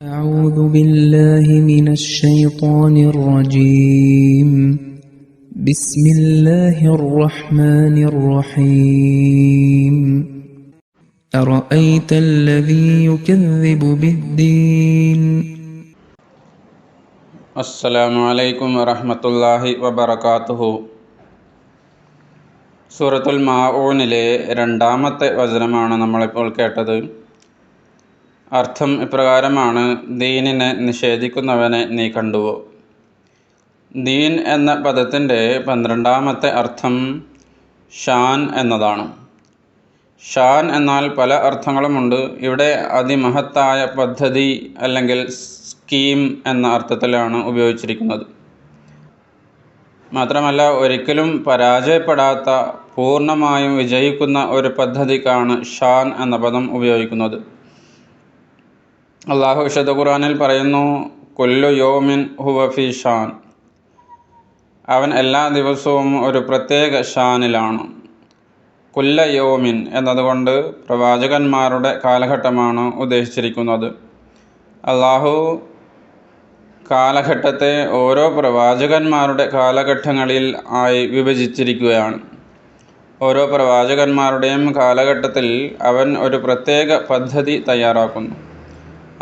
أعوذ بالله من الشيطان الرجيم بسم الله الرحمن الرحيم أرأيت الذي يكذب بالدين അസ്സലാമു അലൈക്കും വറഹ്മത്തുള്ളാഹി വബറകാതുഹു സൂറത്തുൽ മാഊനിലെ രണ്ടാമത്തെ വചനമാണ് നമ്മളിപ്പോൾ കേട്ടത് അർത്ഥം ഇപ്രകാരമാണ് ദീനിനെ നിഷേധിക്കുന്നവനെ നീ കണ്ടുവോ? ദീൻ എന്ന പദത്തിന്റെ പന്ത്രണ്ടാമത്തെ അർത്ഥം ഷാൻ എന്നതാണ്. ഷാൻ എന്നാൽ പല അർത്ഥങ്ങളുമുണ്ട്. ഇവിടെ അതിമഹത്തായ പദ്ധതി അല്ലെങ്കിൽ സ്കീം എന്ന അർത്ഥത്തിലാണ് ഉപയോഗിച്ചിരിക്കുന്നത്. മാത്രമല്ല ഒരിക്കലും പരാജയപ്പെടാത്ത പൂർണമായും വിജയിക്കുന്ന ഒരു പദ്ധതിക്കാണ് ഷാൻ എന്ന പദം ഉപയോഗിക്കുന്നത്. അള്ളാഹു വിശുദ്ധ ഖുർആനിൽ പറയുന്നു കൊല്ലു യോമിൻ ഹുവഫി ഷാൻ. അവൻ എല്ലാ ദിവസവും ഒരു പ്രത്യേക ഷാനിലാണ്. കുല്ല യോമിൻ എന്നതുകൊണ്ട് പ്രവാചകന്മാരുടെ കാലഘട്ടമാണ് ഉദ്ദേശിച്ചിരിക്കുന്നത്. അള്ളാഹു കാലഘട്ടത്തെ ഓരോ പ്രവാചകന്മാരുടെ കാലഘട്ടങ്ങളിൽ ആയി വിഭജിച്ചിരിക്കുകയാണ്. ഓരോ പ്രവാചകന്മാരുടെയും കാലഘട്ടത്തിൽ അവൻ ഒരു പ്രത്യേക പദ്ധതി തയ്യാറാക്കുന്നു.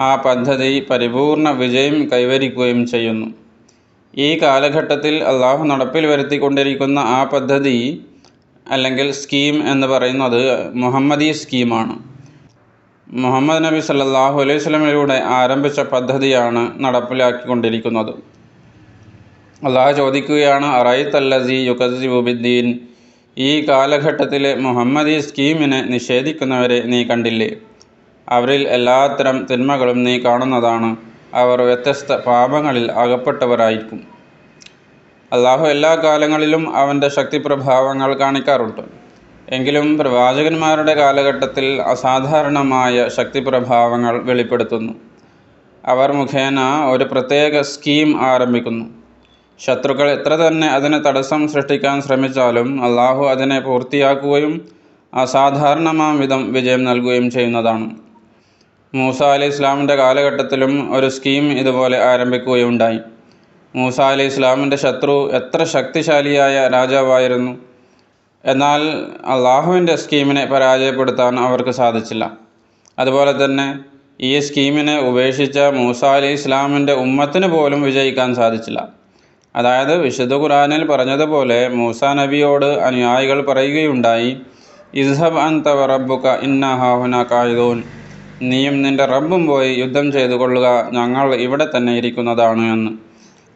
ആ പദ്ധതി പരിപൂർണ വിജയം കൈവരിക്കുകയും ചെയ്യുന്നു. ഈ കാലഘട്ടത്തിൽ അള്ളാഹു നടപ്പിൽ വരുത്തിക്കൊണ്ടിരിക്കുന്ന ആ പദ്ധതി അല്ലെങ്കിൽ സ്കീം എന്ന് പറയുന്നത് മുഹമ്മദി സ്കീമാണ്. മുഹമ്മദ് നബി സല്ലാഹു അലൈഹി സ്വലമിലൂടെ ആരംഭിച്ച പദ്ധതിയാണ് നടപ്പിലാക്കിക്കൊണ്ടിരിക്കുന്നത്. അള്ളാഹു ചോദിക്കുകയാണ് അറൈത്തല്ലസി യുക്കസിബുബിദ്ദീൻ ഈ കാലഘട്ടത്തിലെ മുഹമ്മദി സ്കീമിനെ നിഷേധിക്കുന്നവരെ നീ കണ്ടില്ലേ? അവരിൽ എല്ലാത്തരം തിന്മകളും നീ കാണുന്നതാണ്. അവർ വ്യത്യസ്ത പാപങ്ങളിൽ അകപ്പെട്ടവരായിരിക്കും. അള്ളാഹു എല്ലാ കാലങ്ങളിലും അവന്റെ ശക്തിപ്രഭാവങ്ങൾ കാണിക്കാറുണ്ട്. എങ്കിലും പ്രവാചകന്മാരുടെ കാലഘട്ടത്തിൽ അസാധാരണമായ ശക്തിപ്രഭാവങ്ങൾ വെളിപ്പെടുത്തുന്നു. അവർ മുഖേന ഒരു പ്രത്യേക സ്കീം ആരംഭിക്കുന്നു. ശത്രുക്കൾ എത്ര തന്നെ അതിന് തടസ്സം സൃഷ്ടിക്കാൻ ശ്രമിച്ചാലും അള്ളാഹു അതിനെ പൂർത്തിയാക്കുകയും അസാധാരണമാം വിധം വിജയം നൽകുകയും ചെയ്യുന്നതാണ്. മൂസ അലി ഇസ്ലാമിന്റെ കാലഘട്ടത്തിലും ഒരു സ്കീം ഇതുപോലെ ആരംഭിക്കുകയുണ്ടായി. മൂസ അലി ഇസ്ലാമിന്റെ ശത്രു എത്ര ശക്തിശാലിയായ രാജാവായിരുന്നു. എന്നാൽ അള്ളാഹുവിന്റെ സ്കീമിനെ പരാജയപ്പെടുത്താൻ അവർക്ക് സാധിച്ചില്ല. അതുപോലെ തന്നെ ഈ സ്കീമിനെ ഉപേക്ഷിച്ച മൂസ അലി ഇസ്ലാമിന്റെ ഉമ്മത്തിന് പോലും വിജയിക്കാൻ സാധിച്ചില്ല. അതായത് വിശുദ്ധ ഖുറാനിൽ പറഞ്ഞതുപോലെ മൂസ നബിയോട് അനുയായികൾ പറയുകയുണ്ടായി ഇസ്ഹബ് അൻ തവറബുക ഇന്ന ഹാഹുന കായുദൂൻ നീയും നിന്റെ റബ്ബും പോയി യുദ്ധം ചെയ്തു കൊള്ളുക. ഞങ്ങൾ ഇവിടെ തന്നെ ഇരിക്കുന്നതാണ് എന്ന്.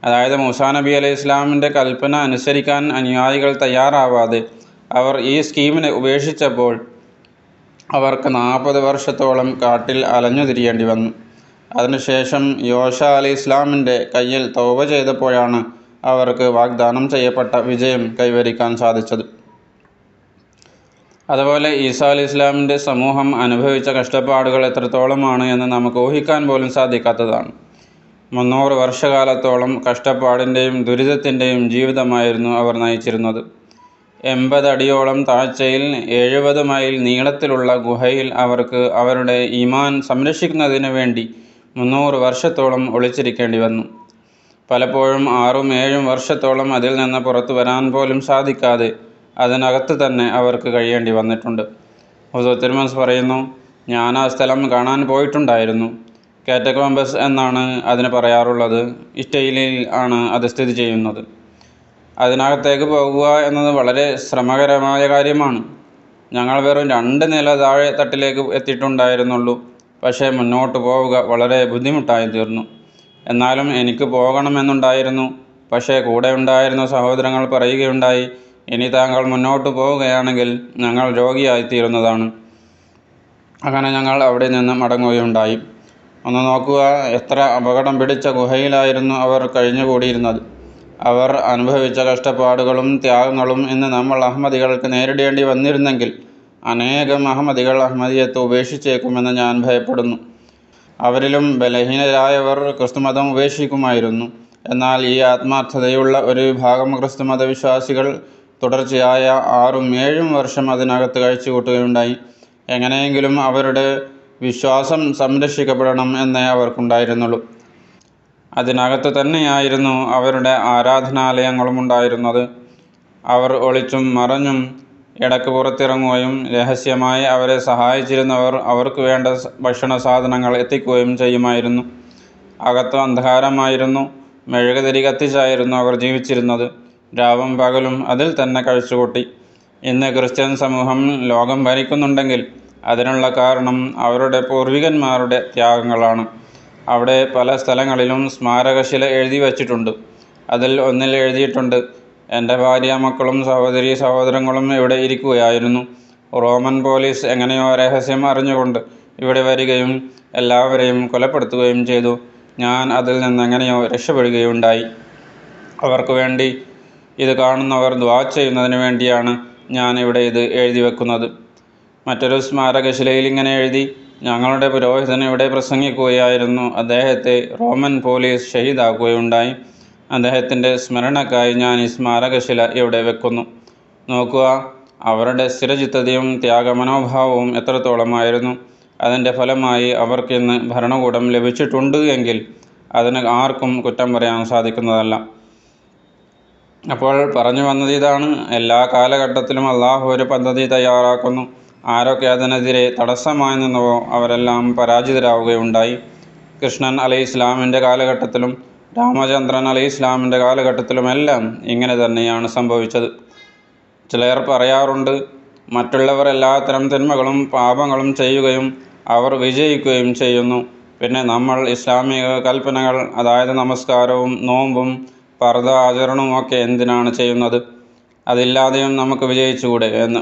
അതായത് മൂസാ നബി അലൈഹി ഇസ്ലാമിന്റെ കൽപ്പന അനുസരിക്കാൻ അനുയായികൾ തയ്യാറാവാതെ അവർ ഈ സ്കീമിനെ ഉപേക്ഷിച്ചപ്പോൾ അവർക്ക് നാൽപ്പത് വർഷത്തോളം കാട്ടിൽ അലഞ്ഞു തിരിയേണ്ടി വന്നു. അതിനുശേഷം യോഷ അലി ഇസ്ലാമിന്റെ കയ്യിൽ തോവ ചെയ്തപ്പോഴാണ് അവർക്ക് വാഗ്ദാനം ചെയ്യപ്പെട്ട വിജയം കൈവരിക്കാൻ സാധിച്ചത്. അതുപോലെ ഈസാ അലി ഇസ്ലാമിന്റെ സമൂഹം അനുഭവിച്ച കഷ്ടപ്പാടുകൾ എത്രത്തോളമാണ് എന്ന് നമുക്ക് ഊഹിക്കാൻ പോലും സാധിക്കാത്തതാണ്. മുന്നൂറ് വർഷകാലത്തോളം കഷ്ടപ്പാടിന്റെയും ദുരിതത്തിന്റെയും ജീവിതമായിരുന്നു അവർ നയിച്ചിരുന്നത്. എൺപത് അടിയോളം താഴ്ചയിൽ എഴുപത് മൈൽ നീളത്തിലുള്ള ഗുഹയിൽ അവർക്ക് അവരുടെ ഈമാൻ സംരക്ഷിക്കുന്നതിന് വേണ്ടി മുന്നൂറ് വർഷത്തോളം ഒളിച്ചിരിക്കേണ്ടി വന്നു. പലപ്പോഴും ആറും ഏഴും വർഷത്തോളം അതിൽ നിന്ന് പുറത്തു വരാൻ പോലും സാധിക്കാതെ അതിനകത്ത് തന്നെ അവർക്ക് കഴിയേണ്ടി വന്നിട്ടുണ്ട്. ഹുസോ തിരുമസ് പറയുന്നു ഞാൻ ആ സ്ഥലം കാണാൻ പോയിട്ടുണ്ടായിരുന്നു. കാറ്റക്കോമ്പസ് എന്നാണ് അതിന് പറയാറുള്ളത്. ഇറ്റലിയിൽ ആണ് അത് സ്ഥിതി ചെയ്യുന്നത്. അതിനകത്തേക്ക് പോകുക എന്നത് വളരെ ശ്രമകരമായ കാര്യമാണ്. ഞങ്ങൾ വെറും രണ്ട് നില താഴെ തട്ടിലേക്ക് എത്തിയിട്ടുണ്ടായിരുന്നുള്ളൂ. പക്ഷേ മുന്നോട്ട് പോവുക വളരെ ബുദ്ധിമുട്ടായി തീർന്നു. എന്നാലും എനിക്ക് പോകണമെന്നുണ്ടായിരുന്നു. പക്ഷേ കൂടെ ഉണ്ടായിരുന്ന സഹോദരങ്ങൾ പറയുകയുണ്ടായി ഇനി താങ്കൾ മുന്നോട്ട് പോവുകയാണെങ്കിൽ ഞങ്ങൾ രോഗിയായിത്തീരുന്നതാണ്. അങ്ങനെ ഞങ്ങൾ അവിടെ നിന്ന് മടങ്ങുകയുണ്ടായി. ഒന്ന് നോക്കുക എത്ര അപകടം പിടിച്ച ഗുഹയിലായിരുന്നു അവർ കഴിഞ്ഞുകൂടിയിരുന്നത്. അവർ അനുഭവിച്ച കഷ്ടപ്പാടുകളും ത്യാഗങ്ങളും ഇന്ന് നമ്മൾ അഹമ്മദികൾക്ക് നേരിടേണ്ടി വന്നിരുന്നെങ്കിൽ അനേകം അഹമ്മദികൾ അഹമ്മദിയത്ത് ഉപേക്ഷിച്ചേക്കുമെന്ന് ഞാൻ ഭയപ്പെടുന്നു. അവരിലും ബലഹീനരായവർ ക്രിസ്തുമതം ഉപേക്ഷിക്കുമായിരുന്നു. എന്നാൽ ഈ ആത്മാർത്ഥതയുള്ള ഒരു വിഭാഗം ക്രിസ്തുമത വിശ്വാസികൾ തുടർച്ചയായ ആറും ഏഴും വർഷം അതിനകത്ത് കഴിച്ചുകൂട്ടുകയുണ്ടായി. എങ്ങനെയെങ്കിലും അവരുടെ വിശ്വാസം സംരക്ഷിക്കപ്പെടണം എന്നേ അവർക്കുണ്ടായിരുന്നുള്ളൂ. അതിനകത്ത് തന്നെയായിരുന്നു അവരുടെ ആരാധനാലയങ്ങളും ഉണ്ടായിരുന്നത്. അവർ ഒളിച്ചും മറഞ്ഞും ഇടയ്ക്ക് പുറത്തിറങ്ങുകയും രഹസ്യമായി അവരെ സഹായിച്ചിരുന്നവർ അവർക്ക് വേണ്ട ഭക്ഷണ സാധനങ്ങൾ എത്തിക്കുകയും ചെയ്യുമായിരുന്നു. അകത്ത് അന്ധകാരമായിരുന്നു. മെഴുകുതിരി കത്തിച്ചായിരുന്നു അവർ ജീവിച്ചിരുന്നത്. രാവും പകലും അതിൽ തന്നെ കഴിച്ചുകൂട്ടി. ഇന്ന് ക്രിസ്ത്യൻ സമൂഹം ലോകം ഭരിക്കുന്നുണ്ടെങ്കിൽ അതിനുള്ള കാരണം അവരുടെ പൂർവികന്മാരുടെ ത്യാഗങ്ങളാണ്. അവിടെ പല സ്ഥലങ്ങളിലും സ്മാരകശില എഴുതി വച്ചിട്ടുണ്ട്. അതിൽ ഒന്നിൽ എഴുതിയിട്ടുണ്ട് എന്റെ ഭാര്യ മക്കളും സഹോദരി സഹോദരങ്ങളും ഇവിടെ ഇരിക്കുകയായിരുന്നു. റോമൻ പോലീസ് എങ്ങനെയോ രഹസ്യം അറിഞ്ഞുകൊണ്ട് ഇവിടെ വരികയും എല്ലാവരെയും കൊലപ്പെടുത്തുകയും ചെയ്തു. ഞാൻ അതിൽ നിന്ന് എങ്ങനെയോ രക്ഷപ്പെടുകയുണ്ടായി. അവർക്ക് വേണ്ടി ഇത് കാണുന്നവർ ദ്വാ ചെയ്യുന്നതിന് വേണ്ടിയാണ് ഞാൻ ഇവിടെ ഇത് എഴുതി വെക്കുന്നത്. മറ്റൊരു സ്മാരകശിലയിൽ ഇങ്ങനെ എഴുതി ഞങ്ങളുടെ പുരോഹിതൻ ഇവിടെ പ്രസംഗിക്കുകയായിരുന്നു. അദ്ദേഹത്തെ റോമൻ പോലീസ് ഷഹീദാക്കുകയുണ്ടായി. അദ്ദേഹത്തിന്റെ സ്മരണക്കായി ഞാൻ ഈ സ്മാരകശില ഇവിടെ വെക്കുന്നു. നോക്കുക അവരുടെ സ്ഥിരചിത്തതയും ത്യാഗമനോഭാവവും എത്രത്തോളമായിരുന്നു. അതിന്റെ ഫലമായി അവർക്കിന്ന് ഭരണകൂടം ലഭിച്ചിട്ടുണ്ട് എങ്കിൽ അതിന് ആർക്കും കുറ്റം പറയാൻ സാധിക്കുന്നതല്ല. അപ്പോൾ പറഞ്ഞു വന്നത് ഇതാണ്. എല്ലാ കാലഘട്ടത്തിലും അള്ളാഹു ഒരു പദ്ധതി തയ്യാറാക്കുന്നു. ആരൊക്കെ അതിനെതിരെ തടസ്സമായി നിന്നുവോ അവരെല്ലാം പരാജിതരാവുകയുണ്ടായി. കൃഷ്ണൻ അലൈഹി ഇസ്ലാമിന്റെ കാലഘട്ടത്തിലും രാമചന്ദ്രൻ അലൈഹി ഇസ്ലാമിന്റെ കാലഘട്ടത്തിലുമെല്ലാം ഇങ്ങനെ തന്നെയാണ് സംഭവിച്ചത്. ചിലർ പറയാറുണ്ട് മറ്റുള്ളവർ എല്ലാത്തരം തിന്മകളും പാപങ്ങളും ചെയ്യുകയും അവർ വിജയിക്കുകയും ചെയ്യുന്നു. പിന്നെ നമ്മൾ ഇസ്ലാമിക കൽപ്പനകൾ അതായത് നമസ്കാരവും നോമ്പും പർദ്ദ ആചരണമൊക്കെ എന്തിനാണ് ചെയ്യുന്നത്? അതില്ലാതെയും നമുക്ക് വിജയിച്ചുകൂടെ എന്ന്.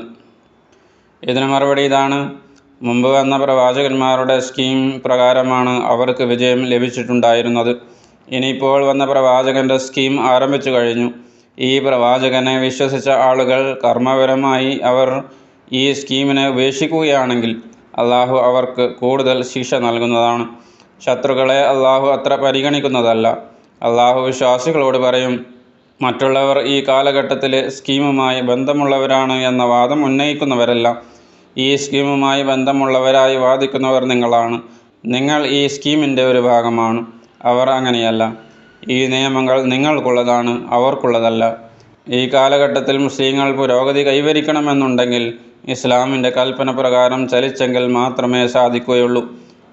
ഇതിന് മറുപടി ഇതാണ്. മുമ്പ് വന്ന പ്രവാചകന്മാരുടെ സ്കീം പ്രകാരമാണ് അവർക്ക് വിജയം ലഭിച്ചിട്ടുണ്ടായിരുന്നത്. ഇനിയിപ്പോൾ വന്ന പ്രവാചകന്റെ സ്കീം ആരംഭിച്ചു കഴിഞ്ഞു. ഈ പ്രവാചകനെ വിശ്വസിച്ച ആളുകൾ കർമ്മപരമായി അവർ ഈ സ്കീമിനെ ഉപേക്ഷിക്കുകയാണെങ്കിൽ അള്ളാഹു അവർക്ക് കൂടുതൽ ശിക്ഷ നൽകുന്നതാണ്. ശത്രുക്കളെ അള്ളാഹു അത്ര പരിഗണിക്കുന്നതല്ല. അള്ളാഹു വിശ്വാസികളോട് പറയും മറ്റുള്ളവർ ഈ കാലഘട്ടത്തിലെ സ്കീമുമായി ബന്ധമുള്ളവരാണ് എന്ന വാദം ഉന്നയിക്കുന്നവരല്ല. ഈ സ്കീമുമായി ബന്ധമുള്ളവരായി വാദിക്കുന്നവർ നിങ്ങളാണ്. നിങ്ങൾ ഈ സ്കീമിന്റെ ഒരു ഭാഗമാണ്. അവർ അങ്ങനെയല്ല. ഈ നിയമങ്ങൾ നിങ്ങൾക്കുള്ളതാണ് അവർക്കുള്ളതല്ല. ഈ കാലഘട്ടത്തിൽ മുസ്ലിങ്ങൾ പുരോഗതി കൈവരിക്കണമെന്നുണ്ടെങ്കിൽ ഇസ്ലാമിന്റെ കൽപ്പന പ്രകാരം ചലിച്ചെങ്കിൽ മാത്രമേ സാധിക്കുകയുള്ളൂ.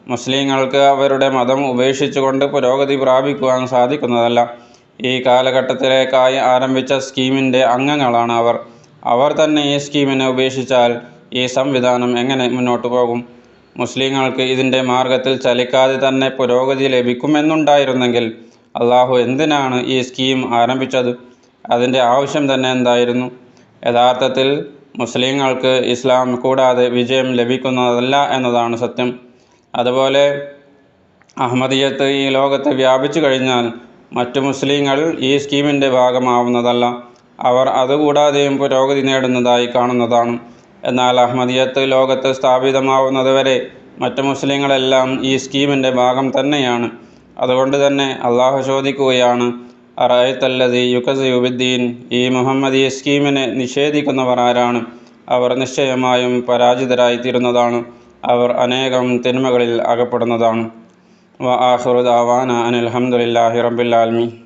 മുസ്ലിങ്ങൾക്ക് അവരുടെ മതം ഉപേക്ഷിച്ചുകൊണ്ട് പുരോഗതി പ്രാപിക്കുവാൻ സാധിക്കുന്നതല്ല. ഈ കാലഘട്ടത്തിലേക്കായി ആരംഭിച്ച സ്കീമിന്റെ അംഗങ്ങളാണ് അവർ. അവർ തന്നെ ഈ സ്കീമിനെ ഉപേക്ഷിച്ചാൽ ഈ സംവിധാനം എങ്ങനെ മുന്നോട്ട് പോകും? മുസ്ലിങ്ങൾക്ക് ഇതിന്റെ മാർഗത്തിൽ ചലിക്കാതെ തന്നെ പുരോഗതി ലഭിക്കുമെന്നുണ്ടായിരുന്നെങ്കിൽ അള്ളാഹു എന്തിനാണ് ഈ സ്കീം ആരംഭിച്ചത്? അതിന്റെ ആവശ്യം തന്നെ എന്തായിരുന്നു? യഥാർത്ഥത്തിൽ മുസ്ലിങ്ങൾക്ക് ഇസ്ലാം കൂടാതെ വിജയം ലഭിക്കുന്നതല്ല എന്നതാണ് സത്യം. അതുപോലെ അഹമ്മദിയത്ത് ഈ ലോകത്ത് വ്യാപിച്ചു കഴിഞ്ഞാൽ മറ്റു മുസ്ലിങ്ങൾ ഈ സ്കീമിന്റെ ഭാഗമാവുന്നതല്ല. അവർ അതുകൂടാതെയും പുരോഗതി നേടുന്നതായി കാണുന്നതാണ്. എന്നാൽ അഹമ്മദിയത്ത് ലോകത്ത് സ്ഥാപിതമാവുന്നതുവരെ മറ്റ് മുസ്ലിങ്ങളെല്ലാം ഈ സ്കീമിന്റെ ഭാഗം തന്നെയാണ്. അതുകൊണ്ട് തന്നെ അള്ളാഹു ചോദിക്കുകയാണ് അറായത്തല്ലതി യുക്കസുബിദ്ദീൻ ഈ മുഹമ്മദ് ഈ സ്കീമിനെ നിഷേധിക്കുന്നവർ ആരാണ്? അവർ നിശ്ചയമായും പരാജിതരായിത്തീരുന്നതാണ്. അവർ അനേകം തിന്മകളിൽ അകപ്പെടുന്നതാണ്. വ ആഹുറുദാവാന റബ്ബിൽ ആലമീൻ